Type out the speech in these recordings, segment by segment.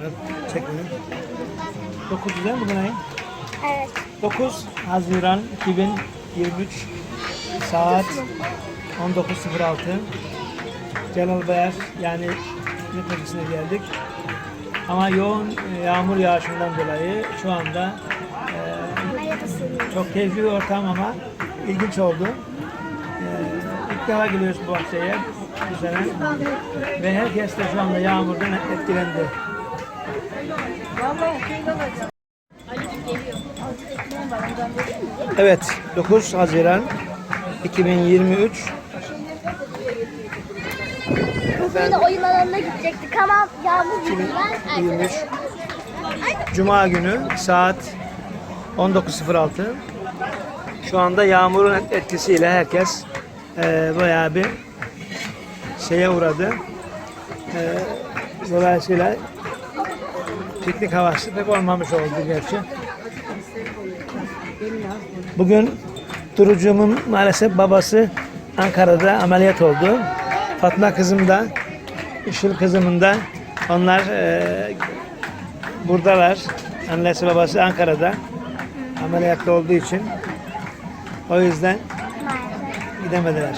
Evet, çekmedim. 9 değil mi bugün ayın? Evet. 9 Haziran 2023 saat 19.06 Celal Bayar yani Netmeclisi'ne geldik. Ama yoğun e, yağmur yağışından dolayı şu anda e, çok keyifli bir ortam ama ilginç oldu. E, ilk defa geliyoruz bu bahçeye bu sene ve herkes de şu anda yağmurdan etkilendi. Evet, 9 Haziran 2023 Bugün de oyun alanına gidecektik ama yağmur yüzünden erken 23 Cuma günü saat 19.06 Şu anda yağmurun et- etkisiyle herkes e, bayağı bir şeye uğradı. E, dolayısıyla piknik havası pek olmamış oldu gerçi. Bugün Durucuğumun maalesef babası Ankara'da ameliyat oldu. Fatma kızım da, Işıl kızımın da onlar e, buradalar. Annesi babası Ankara'da ameliyatta olduğu için o yüzden gidemediler.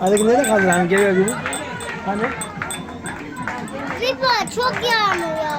Ali nerede kaldı hani geliyor gibi? Hani? Riba çok yağmur yağıyor.